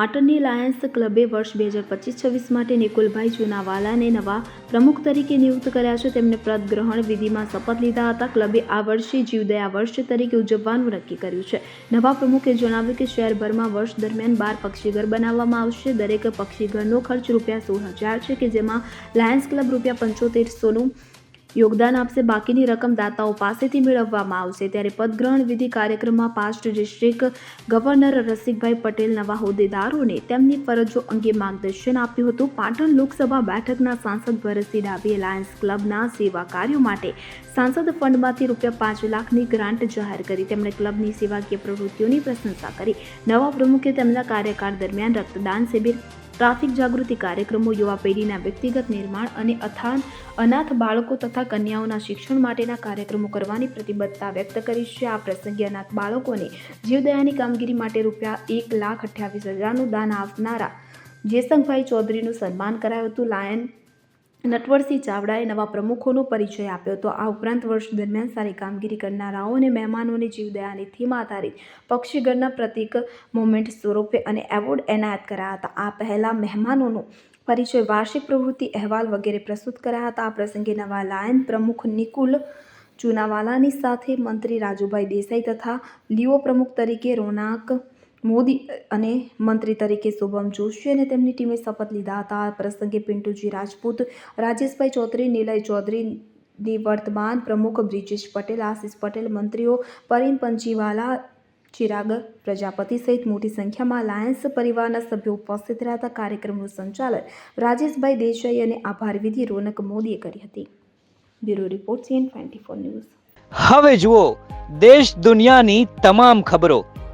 પાટણની લાયન્સ ક્લબે વર્ષ બે હજાર પચીસ છવ્વીસ માટે નિકુલભાઈ ચુનાવાલાને નવા પ્રમુખ તરીકે નિયુક્ત કર્યા છે. તેમણે પદ ગ્રહણ વિધિમાં શપથ લીધા હતા. ક્લબે આ વર્ષે જીવદયા વર્ષ તરીકે ઉજવવાનું નક્કી કર્યું છે. નવા પ્રમુખે જણાવ્યું કે શહેરભરમાં વર્ષ દરમિયાન બાર પક્ષીઘર બનાવવામાં આવશે. દરેક પક્ષીઘરનો ખર્ચ રૂપિયા સોળ હજાર છે કે જેમાં લાયન્સ ક્લબ રૂપિયા પંચોતેરસોનું યોગદાન આપશે. બાકીની રકમ દાતાઓ પાસેથી મેળવવામાં આવશે. ત્યારે પદગ્રહણ વિધિ કાર્યક્રમમાં past district governor Rasikbhai Patel નવા હોદ્દેદારોને તેમની ફરજો અંગે માર્ગદર્શન આપ્યું હતું. પાટણ લોકસભા બેઠકના સાંસદ ભરતસિંહ ડાભી એલાયન્સ ક્લબના સેવા કાર્યો માટે સાંસદ ફંડમાંથી રૂપિયા પાંચ લાખની ગ્રાન્ટ જાહેર કરી. તેમણે ક્લબની સેવાકીય પ્રવૃત્તિઓની પ્રશંસા કરી. નવા પ્રમુખે તેમના કાર્યકાળ દરમિયાન રક્તદાન શિબિર ટ્રાફિક જાગૃતિ કાર્યક્રમો, યુવા પેઢીના વ્યક્તિગત નિર્માણ અને અથાન, અનાથ બાળકો તથા કન્યાઓના શિક્ષણ માટેના કાર્યક્રમો કરવાની પ્રતિબદ્ધતા વ્યક્ત કરી છે. આ પ્રસંગે અનાથ બાળકોને જીવદયાની કામગીરી માટે રૂપિયા એક લાખ અઠ્યાવીસ હજારનું દાન આપનારા જેસંગભાઈ ચૌધરીનું સન્માન કરાયું હતું. લાયન નટવરસિંહ ચાવડાએ નવા પ્રમુખોનો પરિચય આપ્યો હતો. આ ઉપરાંત વર્ષ દરમિયાન સારી કામગીરી કરનારાઓ અને મહેમાનોની જીવદયાની થીમ આધારિત પક્ષીગળના પ્રતિક મોમેન્ટ સ્વરૂપે અને એવોર્ડ એનાયત કરાયા હતા. આ પહેલાં મહેમાનોનો પરિચય વાર્ષિક પ્રવૃત્તિ અહેવાલ વગેરે પ્રસ્તુત કરાયા હતા. આ પ્રસંગે નવા લાયન પ્રમુખ નિકુલ ચુનાવાલાની સાથે મંત્રી રાજુભાઈ દેસાઈ તથા લીઓ પ્રમુખ તરીકે રોનાક મોદી અને મંત્રી તરીકે શુભમ જોશી અને તેમની ટીમે શપથ લીધા હતા. આ પ્રસંગે પિન્ટુજી રાજપૂત, રાજેશભાઈ ચૌધરી, નિલય ચૌધરીની વર્તમાન પ્રમુખ બ્રિજેશ પટેલ, આશિષ પટેલ, મંત્રીઓ પરિમ પંચીવાલા, ચિરાગ પ્રજાપતિ સહિત મોટી સંખ્યામાં લાયન્સ પરિવારના સભ્યો ઉપસ્થિત રહ્યા કાર્યક્રમનું સંચાલન રાજેશભાઈ દેસાઈ અને આભાર વિધિ રોનક મોદીએ કરી હતી. Bureau report CN twenty four news. હવે જુઓ, દેશ દુનિયાની તમામ ખબરો